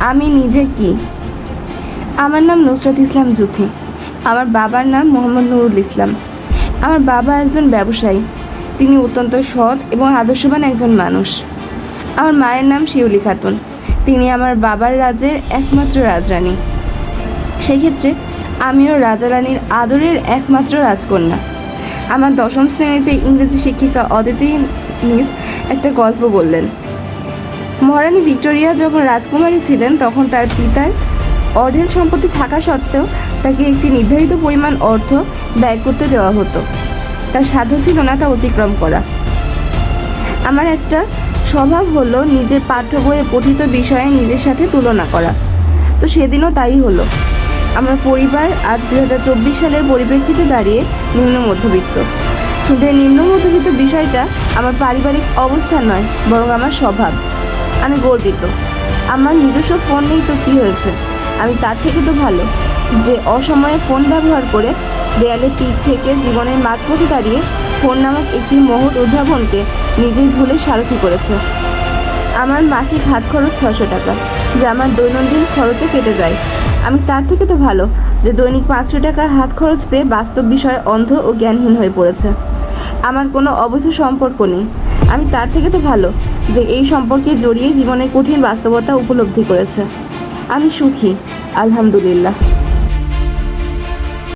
আমি নিজে কি? আমার নাম নুসরাত ইসলাম জুথি। আমার বাবার নাম মোহাম্মদ নুরুল ইসলাম। আমার বাবা একজন ব্যবসায়ী। তিনি অত্যন্ত সৎ এবং আদর্শবান একজন মানুষ। আমার মায়ের নাম শিউলি খাতুন। তিনি আমার বাবার রাজ্যের একমাত্র রাজরানী। সেক্ষেত্রে আমিও রাজা রানীর আদরের একমাত্র রাজকন্যা। আমার দশম শ্রেণীতে ইংরেজি শিক্ষিকা অদিতি মিস একটা গল্প বললেন। মহারানী ভিক্টোরিয়া যখন রাজকুমারী ছিলেন, তখন তার পিতার অঢেল সম্পত্তি থাকা সত্ত্বেও তাকে একটি নির্ধারিত পরিমাণ অর্থ ব্যয় করতে দেওয়া হতো। তার সাধ্য ছিল না তা অতিক্রম করা। আমার একটা স্বভাব হলো নিজের পাঠ্য বইয়ে পঠিত বিষয়ে নিজের সাথে তুলনা করা। তো সেদিনও তাই হলো। আমার পরিবার আজ দু হাজার চব্বিশ সালের পরিপ্রেক্ষিতে দাঁড়িয়ে নিম্ন মধ্যবিত্ত। কিন্তু নিম্ন মধ্যবিত্ত বিষয়টা আমার পারিবারিক অবস্থা নয়, বরং আমার স্বভাব। আমি গর্বিত। আমার নিজস্ব ফোন নেই তো কী হয়েছে? আমি তার থেকে তো ভালো। যে অসময়ে ফোন ব্যবহার করে দেয়ালে পিঠ থেকে জীবনের মাঝপথে দাঁড়িয়ে ফোন নামক একটি মহৎ উদ্ভাবনকে নিজের ভুলে সারথি করেছে। আমার মাসিক হাত খরচ ছশো টাকা, যা আমার দৈনন্দিন খরচে কেটে যায়। আমি তার থেকে তো ভালো, যে দৈনিক পাঁচশো টাকা হাত খরচ পেয়ে বাস্তব বিষয়ে অন্ধ ও জ্ঞানহীন হয়ে পড়েছে। আমার কোনো অবৈধ সম্পর্ক নেই। আমি তার থেকে তো ভালো যে এই সম্পর্কে জড়িয়ে জীবনের কঠিন বাস্তবতা উপলব্ধি করেছে। আমি সুখী আলহামদুলিল্লাহ।